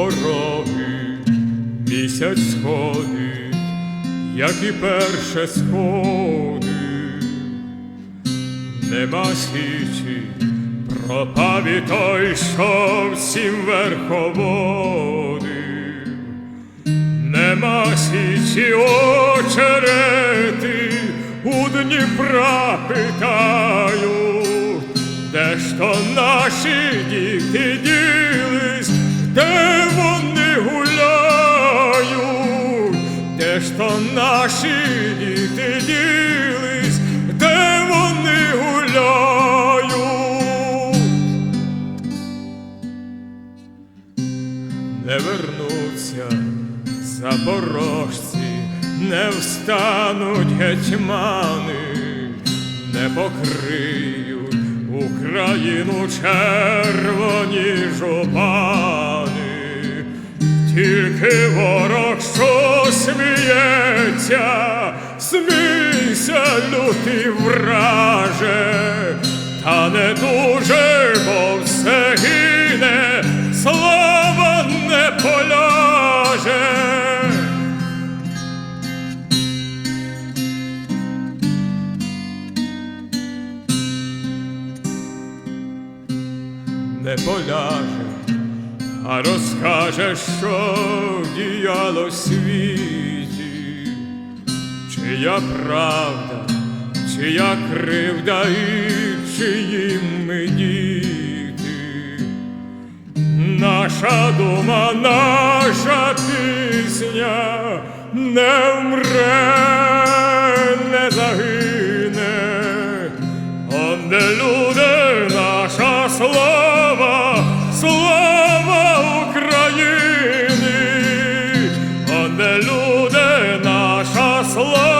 пороги, місяць сходить, як і перше сходи, нема січі, пропав і той, що всім верховодив. Нема січі очерети, у Дніпра питаю, де ж то наші діти ділись, то наші діти ділись, де вони гуляють. не вернуться запорожці, не встануть гетьмани, не покриють Україну червоні жупани, тільки що сміється, смійся, лютий враже, та не дуже, бо все гине, слава не поляже. Не поляже, а розкаже, що діяло в світі, чия правда, чия кривда і чиї ми діти. Наша дума, наша пісня не вмре, не загине, Онде люди, наша слава, слава України, Онде люди, наша слава.